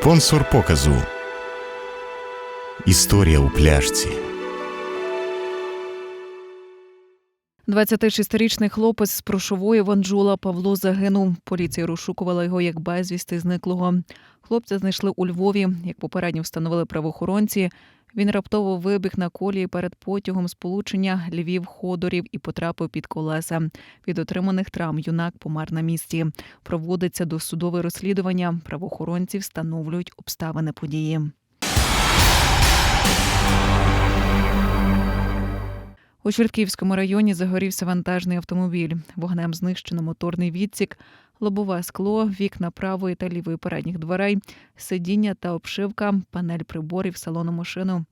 Спонсор показу. Історія у пляшці. 26-річний хлопець з Прошової Ванджула Павло загинув. Поліція розшукувала його як безвісти зниклого. Хлопця знайшли у Львові. Як попередньо встановили правоохоронці, він раптово вибіг на колії перед потягом сполучення Львів-Ходорів і потрапив під колеса. Від отриманих травм юнак помер на місці. Проводиться досудове розслідування. Правоохоронці встановлюють обставини події. У Чортківському районі загорівся вантажний автомобіль. Вогнем знищено моторний відсік, лобове скло, вікна правої та лівої передніх дверей, сидіння та обшивка, панель приборів, салону машину.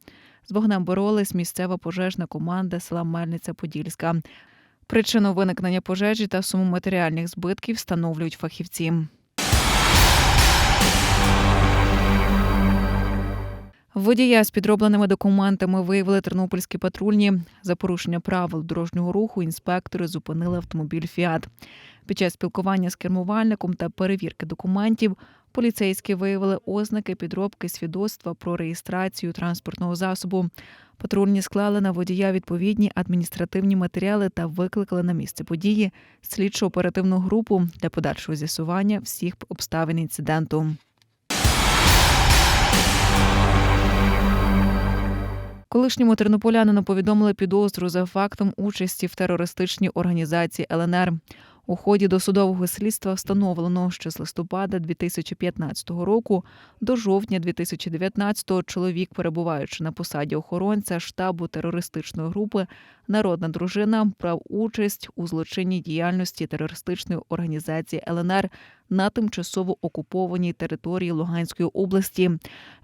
З вогнем боролись місцева пожежна команда села Мельниця-Подільська. Причину виникнення пожежі та суму матеріальних збитків встановлюють фахівці. Водія з підробленими документами виявили тернопільські патрульні. За порушення правил дорожнього руху інспектори зупинили автомобіль Фіат. Під час спілкування з кермувальником та перевірки документів поліцейські виявили ознаки підробки свідоцтва про реєстрацію транспортного засобу. Патрульні склали на водія відповідні адміністративні матеріали та викликали на місце події слідчо оперативну групу для подальшого з'ясування всіх обставин інциденту. Колишньому тернополянину повідомили підозру за фактом участі в терористичній організації ЛНР. У ході досудового слідства встановлено, що з листопада 2015 року до жовтня 2019 чоловік, перебуваючи на посаді охоронця штабу терористичної групи, народна дружина брав участь у злочинній діяльності терористичної організації ЛНР на тимчасово окупованій території Луганської області.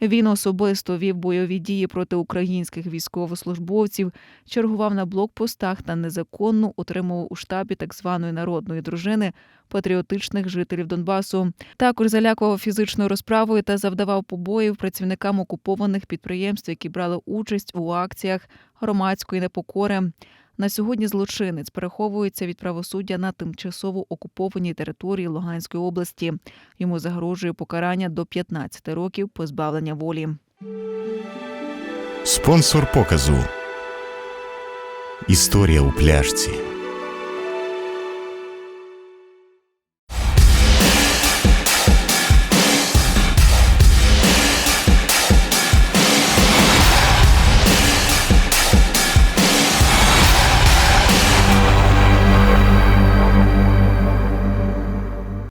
Він особисто вів бойові дії проти українських військовослужбовців, чергував на блокпостах та незаконно утримував у штабі так званої народної дружини патріотичних жителів Донбасу. Також залякував фізичною розправою та завдавав побоїв працівникам окупованих підприємств, які брали участь у акціях громадської непокори. На сьогодні злочинець переховується від правосуддя на тимчасово окупованій території Луганської області. Йому загрожує покарання до 15 років позбавлення волі. Спонсор показу. Історія у пляшці.